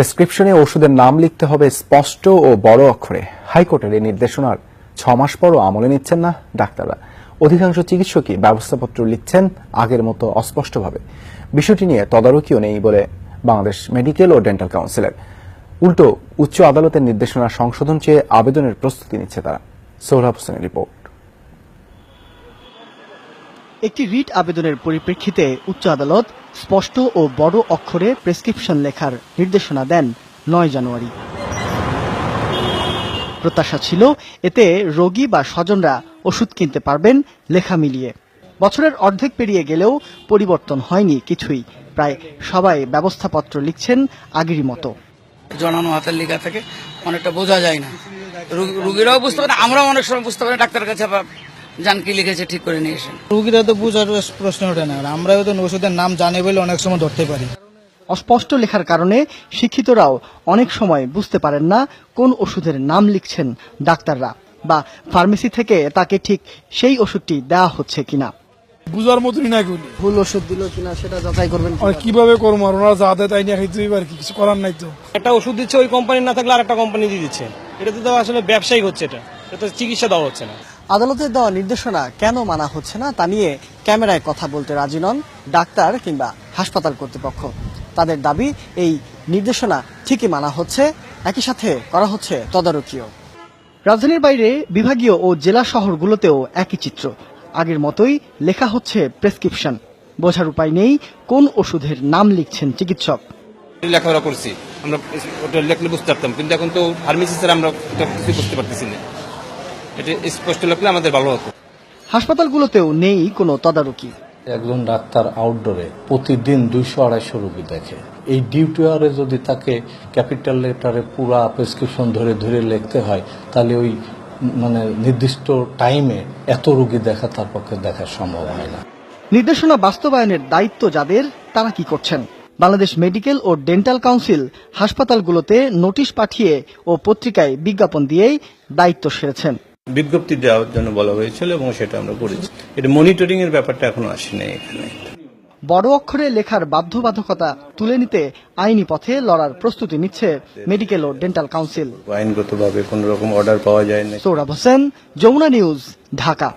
প্রেসক্রিপশনে ওষুধের নাম লিখতে হবে স্পষ্ট ও বড় অক্ষরে। হাইকোর্টের এই নির্দেশনার ছ মাস পরও আমলে নিচ্ছেন না ডাক্তাররা। অধিকাংশ চিকিৎসকই ব্যবস্থাপত্র লিখছেন আগের মতো অস্পষ্টভাবে। বিষয়টি নিয়ে তদারকিও নেই বলে বাংলাদেশ মেডিকেল ও ডেন্টাল কাউন্সিলের। উল্টো, উচ্চ আদালতের নির্দেশনা সংশোধন চেয়ে আবেদনের প্রস্তুতি নিচ্ছে তারা। সোহরাব হোসেনের রিপোর্ট। একটি রিট আবেদনের পরিপ্রেক্ষিতে উচ্চ আদালত স্পষ্ট ও বড় অক্ষরে প্রেসক্রিপশন লেখার নির্দেশনা দেন নয় জানুয়ারি। প্রত্যাশা ছিল এতে রোগী বা স্বজনরা ওষুধ কিনতে পারবেন, লেখা মিলিয়ে। বছরের অর্ধেক পেরিয়ে গেলেও পরিবর্তন হয়নি কিছুই। প্রায় সবাই ব্যবস্থাপত্র লিখছেন আগেরই মতো। জনানো হাতের লেখা থেকে অনেকটা বোঝা যায় না। রুগী- রুগীরাও বুঝতে পারে আমরাও অনেক সময় বুঝতে পারি ডাক্তারের কাছে যান কি লিখেছে ঠিক করে নিয়ে এসেন রুগীরা তো বুঝার প্রশ্ন ওঠে না আর আমরাও তো ওষুধের নাম জানি বলে অনেক সময় ধরতে পারি। অস্পষ্ট লেখার কারণে শিক্ষিতরাও অনেক সময় বুঝতে পারেন না কোন ওষুধের নাম লিখছেন ডাক্তাররা বা ফার্মেসি থেকে তাকে ঠিক সেই ওষুধটি দেওয়া হচ্ছে কিনা। বুঝার মতনই না ভুল ওষুধ দিল কিনা সেটা যাচাই করবেন আর কীভাবে? করব? আর ওনারা যা দেয় তাই নিয়ে খাইতে আর কি কিছু করার নাই তো। একটা ওষুধ দিচ্ছে ওই কোম্পানি না থাকলে আর একটা কোম্পানি দিয়ে দিচ্ছে। এটা তো আসলে ব্যবসায়িক হচ্ছে এটা। এটা চিকিৎসা দেওয়া হচ্ছে না। আদালতের দেওয়া নির্দেশনা কেন মানা হচ্ছে না তা নিয়ে ক্যামেরায় কথা বলতে রাজি নন ডাক্তার কিংবা হাসপাতাল কর্তৃপক্ষ। তাদের দাবি, এই নির্দেশনা ঠিকই মানা হচ্ছে, একই সাথে করা হচ্ছে তদারকিও। রাজধানীর বাইরে বিভাগীয় ও জেলা শহরগুলোতেও একই চিত্র। আগের মতোই লেখা হচ্ছে প্রেসক্রিপশন। বোঝার উপায় নেই, কোন ওষুধের নাম লিখছেন চিকিৎসক। লেখাপড়া করছি, আমরা লেখলে বুঝতে পারতাম, কিন্তু এখন তো ফার্মেসি আমরা কিছু বুঝতে পারতেছি না। এটা স্পষ্ট লেখলে আমাদের ভালো হতো। হাসপাতালগুলোতেও নেই কোনো তদারকি। একজন ডাক্তার আউটডোরে প্রতিদিন দুইশো আড়াইশো রোগী দেখে। এই ডিউটি আওয়ারে যদি তাকে ক্যাপিটাল লেটারে পুরা প্রেসক্রিপশন ধরে ধরে লিখতে হয় তাহলে ওই মানে নির্দিষ্ট টাইমে এত রোগী দেখা তার পক্ষে দেখা সম্ভব হয় না। নির্দেশনা বাস্তবায়নের দায়িত্ব যাদের তারা কি করছেন? বাংলাদেশ মেডিকেল ও ডেন্টাল কাউন্সিল হাসপাতালগুলোতে নোটিশ পাঠিয়ে ও পত্রিকায় বিজ্ঞাপন দিয়েই দায়িত্ব সেরেছেন। বিজ্ঞপ্তি দেওয়ার জন্য বলা হয়েছিল এবং সেটা আমরা করেছি। এটা মনিটরিং এর ব্যাপারটা এখনও আসেনি এখানে। বড় অক্ষরে লেখার বাধ্যবাধকতা তুলে নিতে আইনি পথে লড়ার প্রস্তুতি নিচ্ছে মেডিকেল ও ডেন্টাল কাউন্সিল আইনগতভাবে কোনো রকম অর্ডার পাওয়া যায় না সৌরভ হোসেন যমুনা নিউজ ঢাকা।